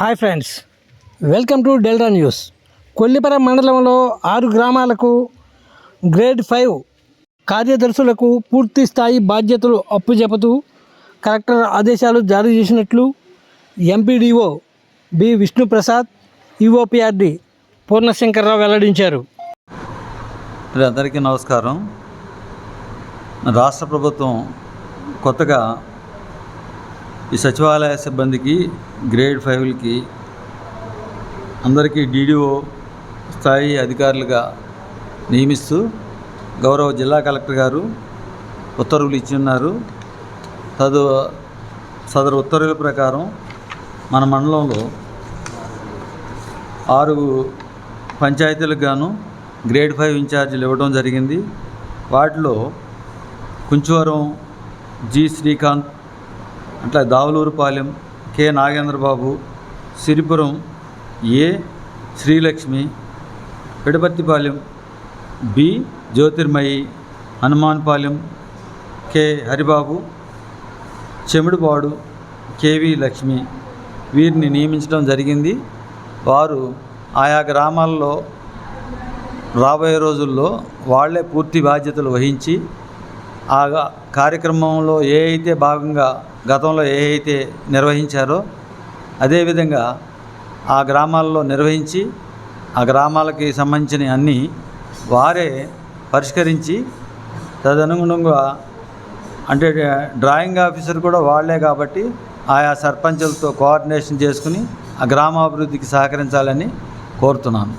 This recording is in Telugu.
Hi friends welcome to Delta News. Kollipara మండలంలో ఆరు గ్రామాలకు గ్రేడ్ ఫైవ్ కార్యదర్శులకు పూర్తి స్థాయి బాధ్యతలు అప్పుచెపుతూ కలెక్టర్ ఆదేశాలు జారీ చేసినట్లు MPDO B Vishnuprasad EOPRD Purnashankar Rao వెల్లడించారు. అందరికీ నమస్కారం. రాష్ట్ర ప్రభుత్వం కొత్తగా ఈ సచివాలయ సిబ్బందికి గ్రేడ్ ఫైవ్లకి అందరికీ డీడీఓ స్థాయి అధికారులుగా నియమిస్తూ గౌరవ జిల్లా కలెక్టర్ గారు ఉత్తర్వులు ఇచ్చి ఉన్నారు తదు సదరు ఉత్తర్వుల ప్రకారం మన మండలంలో ఆరు పంచాయతీలకు గాను గ్రేడ్ ఫైవ్ ఇన్ఛార్జీలు ఇవ్వడం జరిగింది. వాటిలో కుంచవరం జి శ్రీకాంత్ అట్లా Davuluripalem K Nagendrababu Siripuram A Srilakshmi Pidaparthipalem B Jyothirmayi Hanumanpalem K Haribabu Chemidipadu K V Lakshmi. వీరిని నియమించడం జరిగింది. వారు ఆయా గ్రామాల్లో రాబోయే రోజుల్లో వాళ్ళే పూర్తి బాధ్యతలు వహించి ఆ కార్యక్రమంలో ఏ అయితే భాగంగా గతంలో ఏ అయితే నిర్వహించారో అదేవిధంగా ఆ గ్రామాల్లో నిర్వహించి ఆ గ్రామాలకి సంబంధించిన అన్నీ వారే పరిష్కరించి తదనుగుణంగా అంటే డ్రాయింగ్ ఆఫీసర్ కూడా వాళ్ళే కాబట్టి ఆయా సర్పంచులతో కోఆర్డినేషన్ చేసుకుని ఆ గ్రామాభివృద్ధికి సహకరించాలని కోరుతున్నాను.